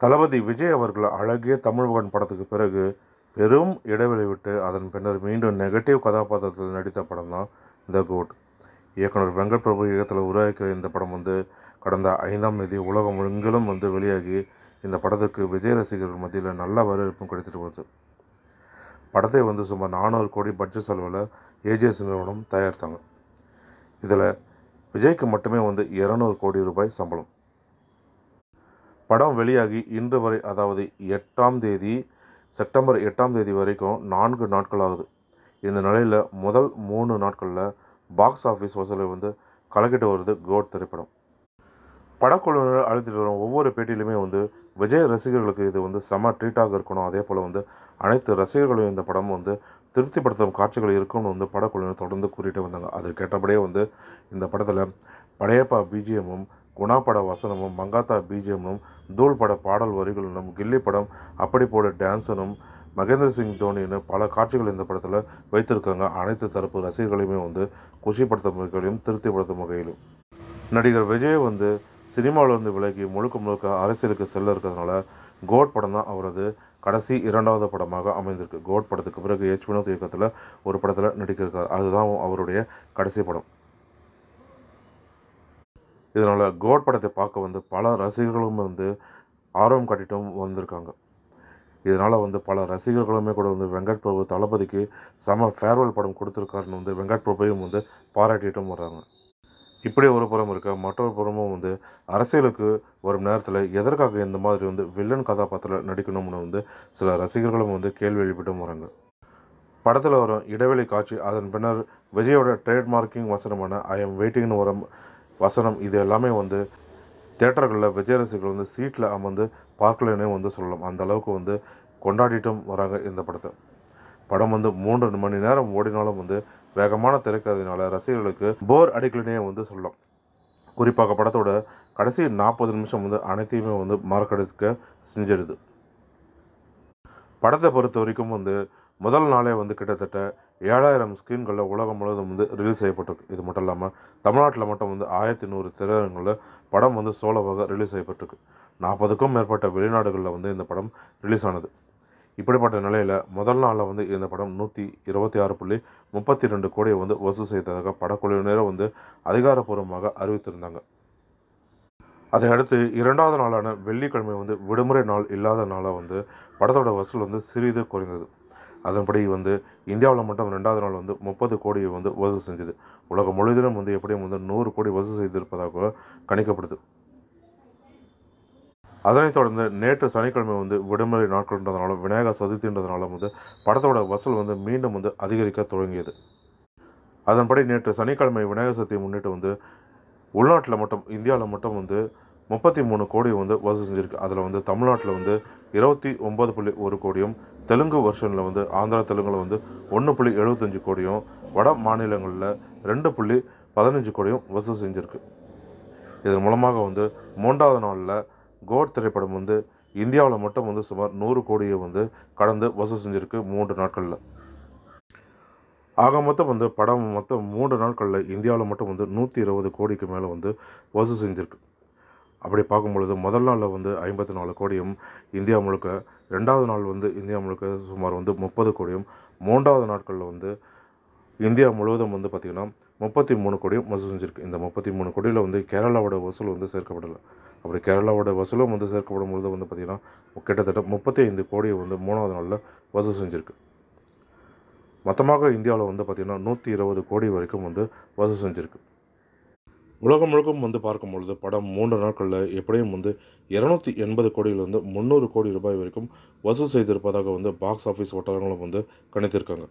தளபதி விஜய் அவர்கள் அழகிய தமிழ்மகன் படத்துக்கு பிறகு பெரும் இடைவெளி விட்டு அதன் பின்னர் மீண்டும் நெகட்டிவ் கதாபாத்திரத்தில் நடித்த படம் தான் த கோட் இயக்குனர் வெங்கட் பிரபு இயக்கத்தில் உருவாக்கிற இந்த படம் வந்து கடந்த ஐந்தாம் தேதி உலகம் எங்கிலும் வந்து வெளியாகி இந்த படத்துக்கு விஜய் ரசிகர்கள் மத்தியில் நல்ல வரவேற்பும் கிடைத்துட்டு வருது. படத்தை வந்து சுமார் நானூறு கோடி பட்ஜெட் செலவில் ஏஜிஎஸ் நிறுவனம் தயாரித்தாங்க. இதில் விஜய்க்கு மட்டுமே வந்து இரநூறு கோடி ரூபாய் சம்பளம். படம் வெளியாகி இன்று வரை அதாவது எட்டாம் தேதி செப்டம்பர் எட்டாம் தேதி வரைக்கும் நான்கு நாட்கள் ஆகுது இந்த நிலையில் முதல் மூணு நாட்களில் பாக்ஸ் ஆஃபீஸ் வசூலை வந்து கலக்கிட்டு வருது கோட் திரைப்படம். படக்குழுவினர் அழுத்திட்டு வரும் ஒவ்வொரு பேட்டியிலுமே வந்து விஜய் ரசிகர்களுக்கு இது வந்து செம ட்ரீட்டாக இருக்கணும். அதே போல் வந்து அனைத்து ரசிகர்களையும் இந்த படம் வந்து திருப்திப்படுத்தும் காட்சிகள் இருக்கும்னு வந்து படக்குழுவினர் தொடர்ந்து கூறிட்டு வந்தாங்க. அது கேட்டபடியே வந்து இந்த படத்தில் படையப்பா பிஜிஎம்மும் குணா பட வசனமும் மங்காத்தா பிஜிஎம்னும் தூள் பட பாடல் வரிகளும் கில்லி படம் அப்படி போட டான்ஸனும் மகேந்திர சிங் தோனின்னு பல காட்சிகள் இந்த படத்தில் வைத்திருக்காங்க. அனைத்து தரப்பு ரசிகர்களையுமே வந்து குஷிப்படுத்தும் வகையிலும் திருப்திப்படுத்தும் வகையிலும். நடிகர் விஜய் வந்து சினிமாவிலிருந்து விலகி முழுக்க முழுக்க அரசியலுக்கு செல்ல இருக்கிறதுனால கோட் படம் தான் அவரது கடைசி இரண்டாவது படமாக அமைந்திருக்கு. கோட் படத்துக்கு பிறகு ஹெச் வினோத் இயக்கத்தில் ஒரு படத்தில் நடிக்கிருக்கார் அதுதான் அவருடைய கடைசி படம். இதனால் கோட் படத்தை பார்க்க வந்து பல ரசிகர்களும் வந்து ஆர்வம் காட்டிட்டும் வந்திருக்காங்க. இதனால் வந்து பல ரசிகர்களுமே கூட வந்து வெங்கட் பிரபு தளபதிக்கு செம ஃபேர்வெல் படம் கொடுத்துருக்காருன்னு வந்து வெங்கட் பிரபுவையும் வந்து பாராட்டிட்டும் வர்றாங்க. இப்படி ஒரு புறம் இருக்க மற்றொரு புறமும் வந்து அரசியலுக்கு வரும் நேரத்தில் எதற்காக இந்த மாதிரி வந்து வில்லன் கதாபாத்திரம் நடிக்கணும்னு வந்து சில ரசிகர்களும் வந்து கேள்வி எழுப்பிட்டும் வராங்க படத்தில் வரும் இடைவெளி காட்சி அதன் பின்னர் விஜயோட ட்ரேட்மார்க்கிங் வசனமான ஐ எம் வெயிட்டிங்னு வரும் வசனம் இது எல்லாமே வந்து தேட்டர்களில் விஜய் ரசிகர்கள் வந்து சீட்டில் அமர்ந்து பார்க்கலன்னே வந்து சொல்லலாம். அந்த அளவுக்கு வந்து கொண்டாடிட்டும் வராங்க இந்த படத்தை. படம் வந்து மூன்று மணி நேரம் ஓடினாலும் வந்து வேகமான திரைக்கிறதுனால ரசிகர்களுக்கு போர் அடிக்கலனே வந்து சொல்லலாம். குறிப்பாக படத்தோட கடைசி நாற்பது நிமிஷம் வந்து அனைத்தையுமே வந்து மறக்கடிக்க செஞ்சிடுது படத்தை பொறுத்த வரைக்கும் வந்து முதல் நாளே வந்து கிட்டத்தட்ட ஏழாயிரம் ஸ்க்ரீன்களில் உலகம் முழுவதும் வந்து ரிலீஸ் செய்யப்பட்டிருக்கு. இது மட்டும் இல்லாமல் தமிழ்நாட்டில் மட்டும் வந்து ஆயிரத்தி நூறு திரையரங்களில் படம் வந்து சோலோவாக ரிலீஸ் செய்யப்பட்டிருக்கு. நாற்பதுக்கும் மேற்பட்ட வெளிநாடுகளில் வந்து இந்த படம் ரிலீஸ் ஆனது. இப்படிப்பட்ட நிலையில் முதல் நாளில் வந்து இந்த படம் நூற்றி இருபத்தி ஆறு புள்ளி முப்பத்தி ரெண்டு கோடியை வந்து வசூல் செய்ததாக படக்குழுவினரை வந்து அதிகாரப்பூர்வமாக அறிவித்திருந்தாங்க. அதை அடுத்து இரண்டாவது நாளான வெள்ளிக்கிழமை வந்து விடுமுறை நாள் இல்லாத நாளாக வந்து படத்தோட வசூல் வந்து சிறிது குறைந்தது. அதன்படி வந்து இந்தியாவில் மட்டும் ரெண்டாவது நாள் வந்து முப்பது கோடியை வந்து வசூல் செஞ்சது. உலகம் முழுவதிலும் வந்து எப்படியும் வந்து நூறு கோடி வசூல் செய்திருப்பதாக கணிக்கப்படுது. அதனைத் தொடர்ந்து நேற்று சனிக்கிழமை வந்து விடுமுறை நாட்கள்ன்றதுனால விநாயகர் சதுர்த்தின்றதுனால வந்து படத்தோட வசூல் வந்து மீண்டும் வந்து அதிகரிக்க தொடங்கியது. அதன்படி நேற்று சனிக்கிழமை விநாயகர் சதுர்த்தியை முன்னிட்டு வந்து உள்நாட்டில் மட்டும் இந்தியாவில் மட்டும் வந்து முப்பத்தி மூணு கோடி வந்து வசூல் செஞ்சுருக்கு. அதில் வந்து தமிழ்நாட்டில் வந்து இருபத்தி ஒம்பது புள்ளி ஒரு கோடியும் தெலுங்கு வருஷனில் வந்து ஆந்திரா தெலுங்கில் வந்து ஒன்று புள்ளி எழுபத்தஞ்சு கோடியும் வட மாநிலங்களில் ரெண்டு புள்ளி பதினஞ்சு கோடியும் வசூல் செஞ்சுருக்கு. இதன் மூலமாக வந்து மூன்றாவது நாளில் கோட் திரைப்படம் வந்து இந்தியாவில் மட்டும் வந்து சுமார் நூறு கோடியை வந்து கடந்து வசூல் செஞ்சுருக்கு மூன்று நாட்களில். ஆக மொத்தம் வந்து படம் மொத்தம் மூன்று நாட்களில் இந்தியாவில் மட்டும் வந்து நூற்றி இருபது கோடிக்கு மேலே வந்து வசூல் செஞ்சுருக்கு. அப்படி பார்க்கும்பொழுது முதல் நாளில் வந்து ஐம்பத்தி நாலு கோடியும் இந்தியா முழுக்க ரெண்டாவது நாள் வந்து இந்தியா முழுக்க சுமார் வந்து முப்பது கோடியும் மூன்றாவது நாட்களில் வந்து இந்தியா முழுவதும் வந்து பார்த்திங்கன்னா முப்பத்தி மூணு கோடியும் வசூல் செஞ்சுருக்கு. இந்த முப்பத்தி மூணு கோடியில் வந்து கேரளாவோட வசூல் வந்து சேர்க்கப்படலை. அப்படி கேரளாவோட வசூலும் வந்து சேர்க்கப்படும் பொழுது வந்து பார்த்திங்கன்னா கிட்டத்தட்ட முப்பத்தி ஐந்து கோடியை வந்து மூணாவது நாளில் வசூல் செஞ்சுருக்கு. மொத்தமாக இந்தியாவில் வந்து பார்த்திங்கன்னா நூற்றி இருபது கோடி வரைக்கும் வந்து வசூல் செஞ்சுருக்கு. உலகம் முழுக்கும் வந்து பார்க்கும் பொழுது படம் மூன்று நாட்களில் எப்படியும் வந்து இரநூத்தி எண்பது கோடியிலிருந்து முந்நூறு கோடி ரூபாய் வரைக்கும் வசூல் செய்திருப்பதாக வந்து பாக்ஸ் ஆஃபீஸ் வட்டாரங்களும் வந்து கணித்திருக்காங்க.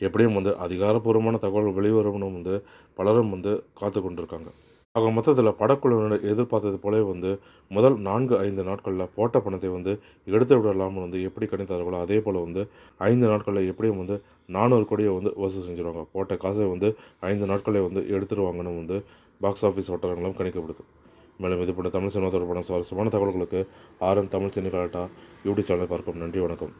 எப்படியும் வந்து அதிகாரப்பூர்வமான தகவல் வெளிவரும்னு வந்து பலரும் வந்து காத்து கொண்டிருக்காங்க ஆக மொத்தத்தில் படக்குழுவினர் எதிர்பார்த்தது போலவே வந்து முதல் நான்கு ஐந்து நாட்களில் போட்ட பணத்தை வந்து எடுத்து விடலாம்னு வந்து எப்படி கணித்தார்களோ அதே போல் வந்து ஐந்து நாட்களில் எப்படியும் வந்து நானூறு கோடியை வந்து வசூல் செஞ்சுருவாங்க. போட்ட காசை வந்து ஐந்து நாட்களே வந்து எடுத்துருவாங்கன்னு வந்து பாக்ஸ் ஆஃபீஸ் வட்டாரங்களும் கணிக்கப்படுது. மேலும் இது போன்ற தமிழ் சினிமா தொடர்பான சுவாரஸ்யமான தகவல்களுக்கு RM Tamil cine Galatta YouTube சேனலை பார்க்கும் நன்றி வணக்கம்.